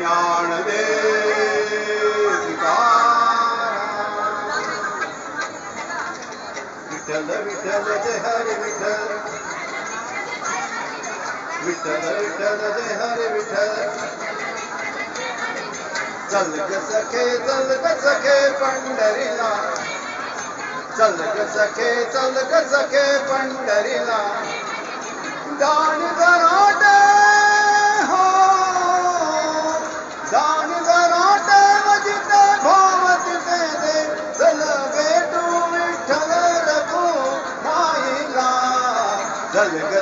ज्ञान दे विठल विठल जय हरे विठल विठल विठल जय हरे विठल चल ग सखे चल ग सखे पंढरीला चल ग सखे चल ग सखे पंढरीला दान गराट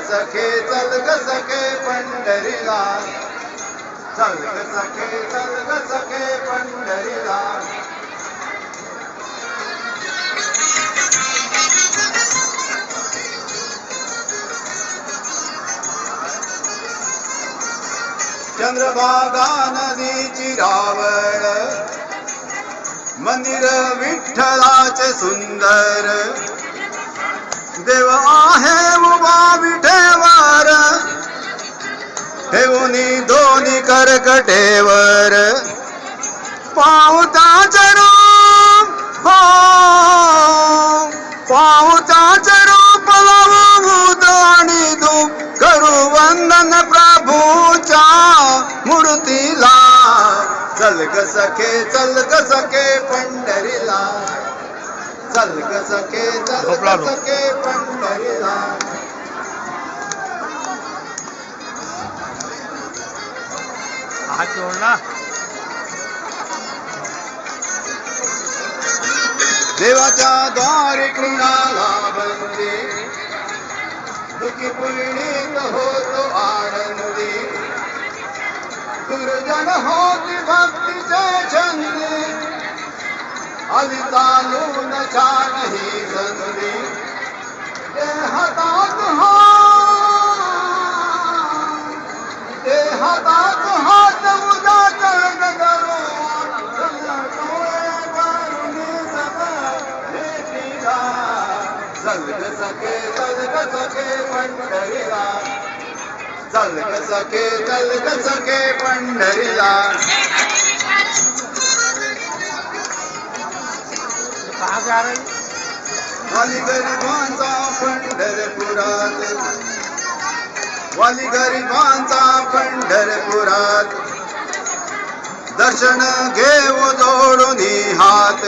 सखे चल ग सखे पंढरीला. चल ग सखे चल ग सखे पंढरीला. चंद्रभागा नदीची रावळ मंदिर विठ्ठलाचे सुंदर. देव आहे ठेवूनी दोन्ही करकटेवर. पावताचे रूप हो. पावताचे रूप लावून आणि धूप करू वंदन प्रभूच्या मूर्तीला. चल ग सखे चल ग सखे पंढरीला. चल ग सखे चल ग. सखे पंढरीला. हात जोडला देवाच्या द्वारे कृणाला बंदी दुखी पुरणीत होतो आनंदी. दुर्जन होती भक्तीचे छंदी. आली चालून छान ही संधी. ते हातात चल ग सखे चल पंढरीला. चल ग सखे चल पंढरीला. वाली गरिबांचा पंढरपुरात. वाली गरिबांचा पंढरपुरात. दर्शन घेऊ जोडून हात.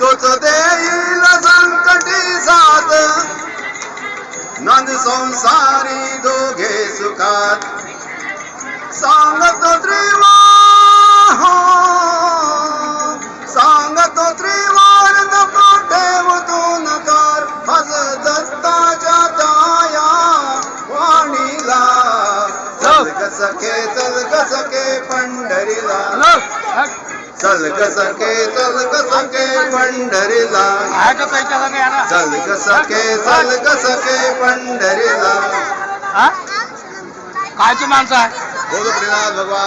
तोच देईल संकटी साथ नंद संसारी दोघे सुखात. सांगतो त्रिवा हो सांगतो त्रिवार नको ठेवतो नकार. हज दत्ताच्या छाया वाणीला. चल. सखे चल सखे पंढरीला. चल ग सखे चल ग सखे पंढरीला. आया तो पैसा लगे यार चल ग सखे चल ग सखे पंढरीला. हा? कायची माणसं आहे? बोल प्रिनाथ भगवान.